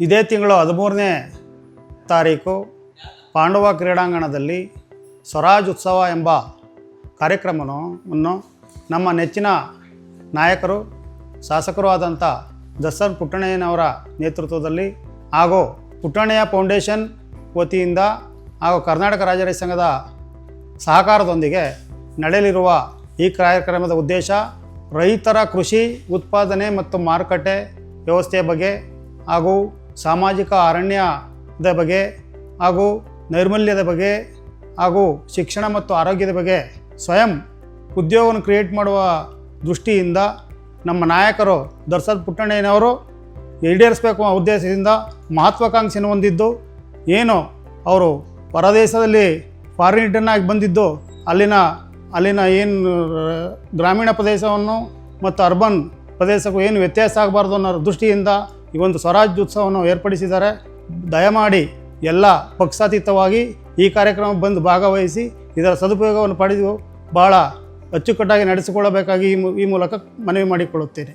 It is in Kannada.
ಇದೇ ತಿಂಗಳು ಹದಿಮೂರನೇ ತಾರೀಕು ಪಾಂಡವ ಕ್ರೀಡಾಂಗಣದಲ್ಲಿ ಸ್ವರಾಜ್ ಉತ್ಸವ ಎಂಬ ಕಾರ್ಯಕ್ರಮವನ್ನು ನಮ್ಮ ನೆಚ್ಚಿನ ನಾಯಕರು, ಶಾಸಕರು ಆದಂಥ ದಸರ್ ಪುಟ್ಟಣ್ಣಯ್ಯನವರ ನೇತೃತ್ವದಲ್ಲಿ ಹಾಗೂ ಪುಟ್ಟಣ್ಣಯ್ಯ ಫೌಂಡೇಶನ್ ವತಿಯಿಂದ ಹಾಗೂ ಕರ್ನಾಟಕ ರಾಜ್ಯ ರೈತ ಸಂಘದ ಸಹಕಾರದೊಂದಿಗೆ ನಡೆಯಲಿರುವ ಈ ಕಾರ್ಯಕ್ರಮದ ಉದ್ದೇಶ ರೈತರ ಕೃಷಿ ಉತ್ಪಾದನೆ ಮತ್ತು ಮಾರುಕಟ್ಟೆ ವ್ಯವಸ್ಥೆಯ ಬಗ್ಗೆ ಹಾಗೂ ಸಾಮಾಜಿಕ ಅರಣ್ಯದ ಬಗ್ಗೆ ಹಾಗೂ ನೈರ್ಮಲ್ಯದ ಬಗ್ಗೆ ಹಾಗೂ ಶಿಕ್ಷಣ ಮತ್ತು ಆರೋಗ್ಯದ ಬಗ್ಗೆ ಸ್ವಯಂ ಉದ್ಯೋಗವನ್ನು ಕ್ರಿಯೇಟ್ ಮಾಡುವ ದೃಷ್ಟಿಯಿಂದ ನಮ್ಮ ನಾಯಕರು ದರ್ಸದ್ ಪುಟ್ಟಣ್ಣಯ್ಯನವರು ಈಡೇರಿಸಬೇಕು ಉದ್ದೇಶದಿಂದ ಮಹತ್ವಾಕಾಂಕ್ಷೆಯನ್ನು ಹೊಂದಿದ್ದು ಏನು ಅವರು ಹೊರದೇಶದಲ್ಲಿ ಫಾರಿನ್ ಆಗಿ ಬಂದಿದ್ದು ಅಲ್ಲಿನ ಅಲ್ಲಿನ ಏನು ಗ್ರಾಮೀಣ ಪ್ರದೇಶವನ್ನು ಮತ್ತು ಅರ್ಬನ್ ಪ್ರದೇಶಕ್ಕೂ ಏನು ವ್ಯತ್ಯಾಸ ಆಗಬಾರ್ದು ಅನ್ನೋ ದೃಷ್ಟಿಯಿಂದ ಈ ಒಂದು ಸ್ವರಾಜ್ಯೋತ್ಸವವನ್ನು ಏರ್ಪಡಿಸಿದ್ದಾರೆ. ದಯಮಾಡಿ ಎಲ್ಲ ಪಕ್ಷಾತೀತವಾಗಿ ಈ ಕಾರ್ಯಕ್ರಮ ಬಂದು ಭಾಗವಹಿಸಿ ಇದರ ಸದುಪಯೋಗವನ್ನು ಪಡೆದು ಬಹಳ ಅಚ್ಚುಕಟ್ಟಾಗಿ ನಡೆಸಿಕೊಳ್ಳಬೇಕಾಗಿ ಈ ಈ ಮೂಲಕ ಮನವಿ ಮಾಡಿಕೊಳ್ಳುತ್ತೇನೆ.